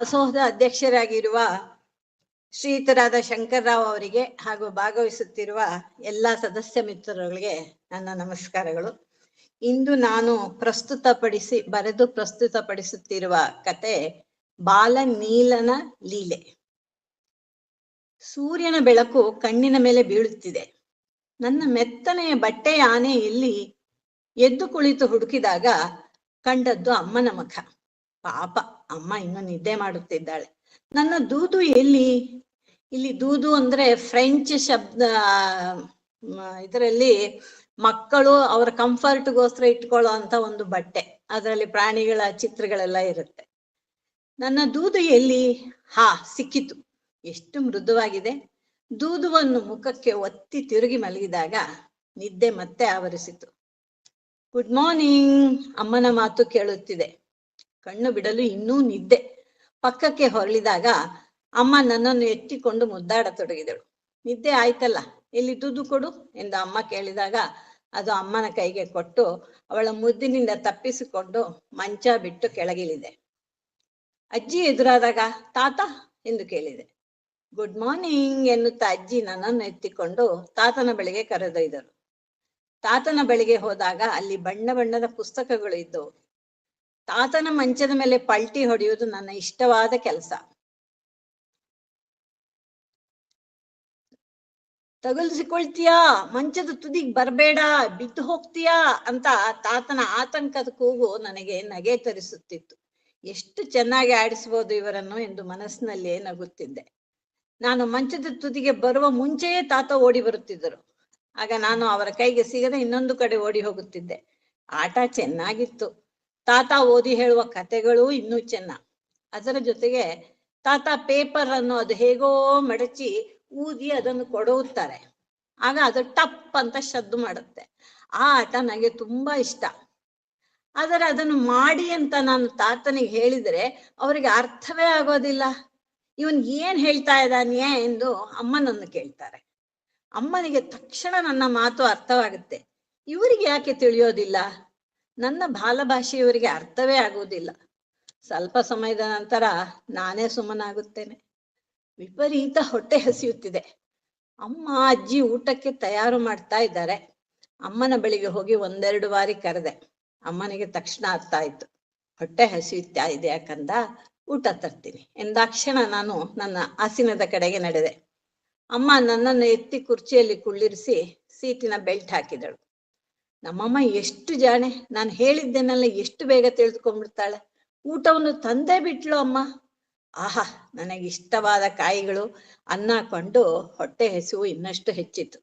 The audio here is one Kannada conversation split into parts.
ದಾಸೋಹದ ಅಧ್ಯಕ್ಷರಾಗಿರುವ ಶ್ರೀಯುತರಾದ ಶಂಕರ್ರಾವ್ ಅವರಿಗೆ ಹಾಗೂ ಭಾಗವಹಿಸುತ್ತಿರುವ ಎಲ್ಲ ಸದಸ್ಯ ಮಿತ್ರರುಗಳಿಗೆ ನನ್ನ ನಮಸ್ಕಾರಗಳು. ಇಂದು ನಾನು ಪ್ರಸ್ತುತಪಡಿಸಿ, ಬರೆದು ಪ್ರಸ್ತುತಪಡಿಸುತ್ತಿರುವ ಕತೆ ಬಾಲ ನೀಲನ ಲೀಲೆ. ಸೂರ್ಯನ ಬೆಳಕು ಕಣ್ಣಿನ ಮೇಲೆ ಬೀಳುತ್ತಿದೆ. ನನ್ನ ಮೆತ್ತನೆಯ ಬಟ್ಟೆಯ ಆನೆ ಇಲ್ಲಿ ಎದ್ದು ಕುಳಿತು ಹುಡುಕಿದಾಗ ಕಂಡದ್ದು ಅಮ್ಮನ ಮುಖ. ಪಾಪ. ಅಮ್ಮ ಇನ್ನು ನಿದ್ದೆ ಮಾಡುತ್ತಿದ್ದಾಳೆ. ನನ್ನ ದೂದು ಎಲ್ಲಿ? ಇಲ್ಲಿ ದೂದು ಅಂದ್ರೆ ಫ್ರೆಂಚ್ ಶಬ್ದ ಇದರಲ್ಲಿ ಮಕ್ಕಳು ಅವರ ಕಂಫರ್ಟ್ಗೋಸ್ಕರ ಇಟ್ಕೊಳ್ಳೋ ಅಂತ ಒಂದು ಬಟ್ಟೆ. ಅದರಲ್ಲಿ ಪ್ರಾಣಿಗಳ ಚಿತ್ರಗಳೆಲ್ಲ ಇರುತ್ತೆ. ನನ್ನ ದೂದು ಎಲ್ಲಿ? ಹಾ, ಸಿಕ್ಕಿತು. ಎಷ್ಟು ಮೃದುವಾಗಿದೆ. ದೂದುವನ್ನು ಮುಖಕ್ಕೆ ಒತ್ತಿ ತಿರುಗಿ ಮಲಗಿದಾಗ ನಿದ್ದೆ ಮತ್ತೆ ಆವರಿಸಿತು. ಗುಡ್ ಮಾರ್ನಿಂಗ್ ಅಮ್ಮನ ಮಾತು ಕೇಳುತ್ತಿದೆ. ಕಣ್ಣು ಬಿಡಲು ಇನ್ನೂ ನಿದ್ದೆ. ಪಕ್ಕಕ್ಕೆ ಹೊರಳಿದಾಗ ಅಮ್ಮ ನನ್ನನ್ನು ಎತ್ತಿಕೊಂಡು ಮುದ್ದಾಡತೊಡಗಿದಳು. ನಿದ್ದೆ ಆಯ್ತಲ್ಲ, ಎಲ್ಲಿ ದುದ್ದು ಕೊಡು ಎಂದು ಅಮ್ಮ ಕೇಳಿದಾಗ ಅದು ಅಮ್ಮನ ಕೈಗೆ ಕೊಟ್ಟು ಅವಳ ಮುದ್ದಿನಿಂದ ತಪ್ಪಿಸಿಕೊಂಡು ಮಂಚ ಬಿಟ್ಟು ಕೆಳಗಿಳಿದೆ. ಅಜ್ಜಿ ಎದುರಾದಾಗ, ತಾತ ಎಂದು ಕೇಳಿದೆ. ಗುಡ್ ಮಾರ್ನಿಂಗ್ ಎನ್ನುತ್ತಾ ಅಜ್ಜಿ ನನ್ನನ್ನು ಎತ್ತಿಕೊಂಡು ತಾತನ ಬಳಿಗೆ ಕರೆದೊಯ್ದರು. ತಾತನ ಬಳಿಗೆ ಹೋದಾಗ ಅಲ್ಲಿ ಬಣ್ಣ ಬಣ್ಣದ ಪುಸ್ತಕಗಳು ಇದ್ದವು. ತಾತನ ಮಂಚದ ಮೇಲೆ ಪಲ್ಟಿ ಹೊಡೆಯುವುದು ನನ್ನ ಇಷ್ಟವಾದ ಕೆಲಸ. ತಗುಲಿಸಿಕೊಳ್ತೀಯಾ? ಮಂಚದ ತುದಿಗೆ ಬರಬೇಡ, ಬಿದ್ದು ಹೋಗ್ತೀಯಾ? ಅಂತ ತಾತನ ಆತಂಕದ ಕೂಗು ನನಗೆ ನಗೆ ತರಿಸುತ್ತಿತ್ತು. ಎಷ್ಟು ಚೆನ್ನಾಗಿ ಆಡಿಸಬಹುದು ಇವರನ್ನು ಎಂದು ಮನಸ್ಸಿನಲ್ಲಿಯೇ ನಗುತ್ತಿದ್ದೆ. ನಾನು ಮಂಚದ ತುದಿಗೆ ಬರುವ ಮುಂಚೆಯೇ ತಾತ ಓಡಿ ಬರುತ್ತಿದ್ದರು. ಆಗ ನಾನು ಅವರ ಕೈಗೆ ಸಿಗದೆ ಇನ್ನೊಂದು ಕಡೆ ಓಡಿ ಹೋಗುತ್ತಿದ್ದೆ. ಆಟ ಚೆನ್ನಾಗಿತ್ತು. ತಾತ ಓದಿ ಹೇಳುವ ಕತೆಗಳು ಇನ್ನೂ ಚೆನ್ನ. ಅದರ ಜೊತೆಗೆ ತಾತ ಪೇಪರ್ ಅನ್ನು ಅದು ಹೇಗೋ ಮಡಚಿ ಊದಿ ಅದನ್ನು ಕೊಡುತ್ತಾರೆ ಆಗ ಅದು ಟಪ್ ಅಂತ ಶಬ್ದ ಮಾಡುತ್ತೆ. ಆ ಆಟ ನನಗೆ ತುಂಬಾ ಇಷ್ಟ. ಆದರೆ ಅದನ್ನು ಮಾಡಿ ಅಂತ ನಾನು ತಾತನಿಗೆ ಹೇಳಿದರೆ ಅವರಿಗೆ ಅರ್ಥವೇ ಆಗೋದಿಲ್ಲ. ಇವನ್ ಏನ್ ಹೇಳ್ತಾ ಇದ್ದಾನೆ ಎಂದು ಅಮ್ಮನನ್ನು ಕೇಳ್ತಾರೆ. ಅಮ್ಮನಿಗೆ ತಕ್ಷಣ ನನ್ನ ಮಾತು ಅರ್ಥವಾಗುತ್ತೆ. ಇವರಿಗೆ ಯಾಕೆ ತಿಳಿಯೋದಿಲ್ಲ? ನನ್ನ ಬಾಲಭಾಷೆಯವರಿಗೆ ಅರ್ಥವೇ ಆಗುವುದಿಲ್ಲ. ಸ್ವಲ್ಪ ಸಮಯದ ನಂತರ ನಾನೇ ಸುಮ್ಮನಾಗುತ್ತೇನೆ. ವಿಪರೀತ ಹೊಟ್ಟೆ ಹಸಿಯುತ್ತಿದೆ. ಅಮ್ಮ, ಅಜ್ಜಿ ಊಟಕ್ಕೆ ತಯಾರು ಮಾಡ್ತಾ ಇದ್ದಾರೆ. ಅಮ್ಮನ ಬಳಿಗೆ ಹೋಗಿ ಒಂದೆರಡು ಬಾರಿ ಕರೆದೆ. ಅಮ್ಮನಿಗೆ ತಕ್ಷಣ ಅರ್ಥ ಆಯ್ತು ಹೊಟ್ಟೆ ಹಸಿಯುತ್ತಾ ಇದೆ ಯಾಕಂದ ಊಟ ತರ್ತೀನಿ ಎಂದಾಕ್ಷಣ ನಾನು ನನ್ನ ಆಸನದ ಕಡೆಗೆ ನಡೆದೆ. ಅಮ್ಮ ನನ್ನನ್ನು ಎತ್ತಿ ಕುರ್ಚಿಯಲ್ಲಿ ಕುಳ್ಳಿರಿಸಿ ಸೀಟಿನ ಬೆಲ್ಟ್ ಹಾಕಿದಳು. ನಮ್ಮಮ್ಮ ಎಷ್ಟು ಜಾಣೆ. ನಾನು ಹೇಳಿದ್ದೇನಲ್ಲ ಎಷ್ಟು ಬೇಗ ತಿಳಿದುಕೊಂಡ್ಬಿಡ್ತಾಳೆ. ಊಟವನ್ನು ತಂದೆ ಬಿಟ್ಲು ಅಮ್ಮ. ಆಹಾ ನನಗೆ ಇಷ್ಟವಾದ ಕಾಯಿಗಳು ಅನ್ನ ಕೊಂಡು ಹೊಟ್ಟೆ ಹಸಿವು ಇನ್ನಷ್ಟು ಹೆಚ್ಚಿತು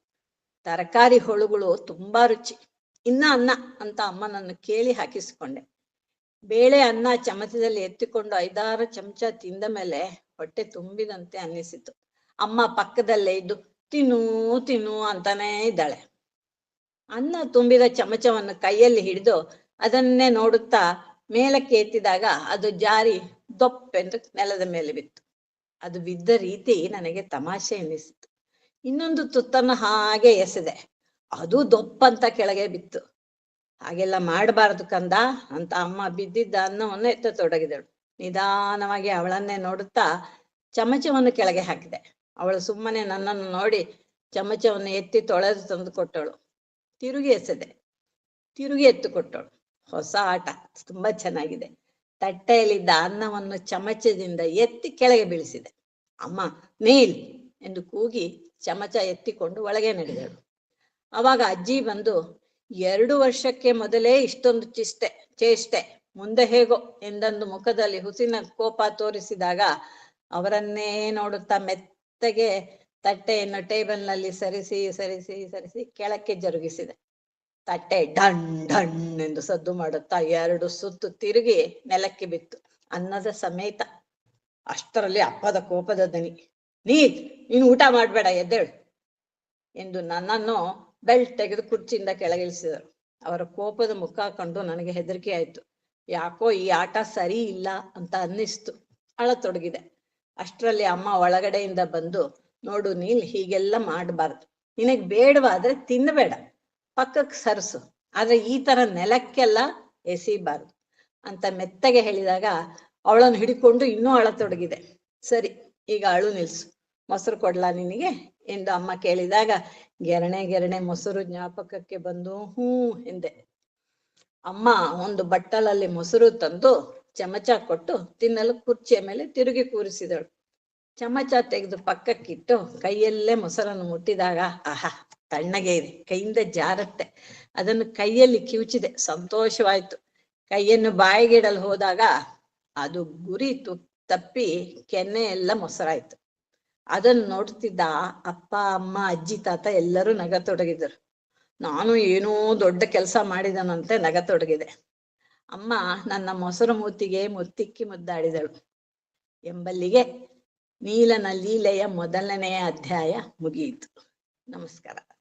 ತರಕಾರಿ ಹೊಳುಗಳು ತುಂಬಾ ರುಚಿ. ಇನ್ನ ಅನ್ನ ಅಂತ ಅಮ್ಮ ನನ್ನನ್ನು ಕೇಳಿ ಹಾಕಿಸಿಕೊಂಡೆ. ಬೇಳೆ ಅನ್ನ ಚಮಚದಲ್ಲಿ ಎತ್ತಿಕೊಂಡು ಐದಾರು ಚಮಚ ತಿಂದ ಮೇಲೆ ಹೊಟ್ಟೆ ತುಂಬಿದಂತೆ ಅನ್ನಿಸಿತು. ಅಮ್ಮ ಪಕ್ಕದಲ್ಲೇ ಇದ್ದು, ತಿನ್ನು ತಿನ್ನು ಅಂತಾನೇ ಇದ್ದಾಳೆ. ಅನ್ನ ತುಂಬಿದ ಚಮಚವನ್ನು ಕೈಯಲ್ಲಿ ಹಿಡಿದು ಅದನ್ನೇ ನೋಡುತ್ತಾ ಮೇಲಕ್ಕೆ ಎತ್ತಿದಾಗ ಅದು ಜಾರಿ ದೊಪ್ಪೆಂದು ನೆಲದ ಮೇಲೆ ಬಿತ್ತು. ಅದು ಬಿದ್ದ ರೀತಿ ನನಗೆ ತಮಾಷೆ ಎನಿಸಿತು. ಇನ್ನೊಂದು ತುತ್ತನ್ನು ಹಾಗೆ ಎಸೆದೆ. ಅದು ದೊಪ್ಪಂತ ಕೆಳಗೆ ಬಿತ್ತು. ಹಾಗೆಲ್ಲ ಮಾಡಬಾರದು ಕಂದ ಅಂತ ಅಮ್ಮ ಬಿದ್ದಿದ್ದ ಅನ್ನವನ್ನು ಎತ್ತತೊಡಗಿದಳು. ನಿಧಾನವಾಗಿ ಅವಳನ್ನೇ ನೋಡುತ್ತಾ ಚಮಚವನ್ನು ಕೆಳಗೆ ಹಾಕಿದೆ. ಅವಳು ಸುಮ್ಮನೆ ನನ್ನನ್ನು ನೋಡಿ ಚಮಚವನ್ನು ಎತ್ತಿ ತೊಳೆದು ತಂದು ಕೊಟ್ಟಳು ತಿರುಗಿ ಎಸೆದೆ. ತಿರುಗಿ ಎತ್ತು ಕೊಟ್ಟಳು ಹೊಸ ಆಟ, ತುಂಬಾ ಚೆನ್ನಾಗಿದೆ. ತಟ್ಟೆಯಲ್ಲಿದ್ದ ಅನ್ನವನ್ನು ಚಮಚದಿಂದ ಎತ್ತಿ ಕೆಳಗೆ ಬೀಳಿಸಿದೆ. ಅಮ್ಮ ನೀಲ್ ಎಂದು ಕೂಗಿ ಚಮಚ ಎತ್ತಿಕೊಂಡು ಒಳಗೆ ನಡೆದಳು. ಅವಾಗ ಅಜ್ಜಿ ಬಂದು, ಎರಡು ವರ್ಷಕ್ಕೆ ಮೊದಲೇ ಇಷ್ಟೊಂದು ಚಿಷ್ಟೆ, ಚೇಷ್ಟೆ, ಮುಂದೆ ಹೇಗೋ ಎಂದೊಂದು ಮುಖದಲ್ಲಿ ಹುಸಿನ ಕೋಪ ತೋರಿಸಿದಾಗ ಅವರನ್ನೇ ನೋಡುತ್ತಾ ಮೆತ್ತಗೆ ತಟ್ಟೆಯನ್ನು ಟೇಬಲ್ನಲ್ಲಿ ಸರಿಸಿ ಸರಿಸಿ ಸರಿಸಿ ಕೆಳಕ್ಕೆ ಜರುಗಿಸಿದೆ. ತಟ್ಟೆ ಡಣ್ ಡಣ್ ಎಂದು ಸದ್ದು ಮಾಡುತ್ತಾ ಎರಡು ಸುತ್ತು ತಿರುಗಿ ನೆಲಕ್ಕೆ ಬಿತ್ತು. ಅನ್ನದ ಸಮೇತ ಅಷ್ಟರಲ್ಲಿ ಅಪ್ಪದ ಕೋಪದ ದನಿ ನೀ ನೀನು ಊಟ ಮಾಡಬೇಡ, ಎದ್ದೇಳು ಎಂದು ನನ್ನನ್ನು ಬೆಲ್ಟ್ ತೆಗೆದು ಕುರ್ಚಿಯಿಂದ ಕೆಳಗಿಳಿಸಿದರು. ಅವರ ಕೋಪದ ಮುಖ ಕಂಡು ನನಗೆ ಹೆದರಿಕೆ ಆಯ್ತು ಯಾಕೋ ಈ ಆಟ ಸರಿ ಇಲ್ಲ ಅಂತ ಅನ್ನಿಸ್ತು. ಅಳತೊಡಗಿದೆ. ಅಷ್ಟರಲ್ಲಿ ಅಮ್ಮ ಒಳಗಡೆಯಿಂದ ಬಂದು ನೋಡು ನೀಲ್ ಹೀಗೆಲ್ಲ ಮಾಡಬಾರ್ದು. ನಿನಗ್ ಬೇಡವಾದ್ರೆ ತಿನ್ನಬೇಡ ಪಕ್ಕಕ್ಕೆ ಸರಿಸು. ಆದ್ರೆ ಈ ತರ ನೆಲಕ್ಕೆಲ್ಲ ಎಸಿಬಾರ್ದು. ಅಂತ ಮೆತ್ತಗೆ ಹೇಳಿದಾಗ ಅವಳನ್ನು ಹಿಡ್ಕೊಂಡು ಇನ್ನೂ ಅಳತೊಡಗಿದೆ. ಸರಿ, ಈಗ ಅಳು ನಿಲ್ಸು. ಮೊಸರು ಕೊಡ್ಲಾ ನಿನಗೆ? ಎಂದು ಅಮ್ಮ ಕೇಳಿದಾಗ, ಗೆರಣೆ ಗೆರಣೆ ಮೊಸರು ಜ್ಞಾಪಕಕ್ಕೆ ಬಂದು ಹ್ಞೂ ಎಂದೆ. ಅಮ್ಮ, ಒಂದು ಬಟ್ಟಲಲ್ಲಿ ಮೊಸರು ತಂದು ಚಮಚ ಕೊಟ್ಟು ತಿನ್ನಲು ಕುರ್ಚಿಯ ಮೇಲೆ ತಿರುಗಿ ಕೂರಿಸಿದಳು. ಚಮಚ ತೆಗೆದು ಪಕ್ಕಕ್ಕಿಟ್ಟು ಕೈಯಲ್ಲೇ ಮೊಸರನ್ನು ಮುಟ್ಟಿದಾಗ, ಆಹಾ, ತಣ್ಣಗೆ ಇದೆ. ಕೈಯಿಂದ ಜಾರತ್ತೆ. ಅದನ್ನು ಕೈಯಲ್ಲಿ ಕಿವುಚಿದೆ. ಸಂತೋಷವಾಯ್ತು. ಕೈಯನ್ನು ಬಾಯಿಗಿಡಲು ಹೋದಾಗ ಅದು ಗುರಿ ತಪ್ಪಿ ಕೆನ್ನೆ ಎಲ್ಲ ಮೊಸರಾಯ್ತು. ಅದನ್ನು ನೋಡ್ತಿದ್ದ ಅಪ್ಪ, ಅಮ್ಮ, ಅಜ್ಜಿ, ತಾತ ಎಲ್ಲರೂ ನಗತೊಡಗಿದರು. ನಾನು ಏನೋ ದೊಡ್ಡ ಕೆಲಸ ಮಾಡಿದನಂತೆ ನಗತೊಡಗಿದೆ. ಅಮ್ಮ ನನ್ನ ಮೊಸರು ಮೂತಿಗೆ ಮುತ್ತಿಕ್ಕಿ ಮುದ್ದಾಡಿದಳು. ಎಂಬಲ್ಲಿಗೆ ನೀಲನ ಲೀಲೆಯ ಮೊದಲನೆಯ ಅಧ್ಯಾಯ ಮುಗಿಯಿತು. ನಮಸ್ಕಾರ.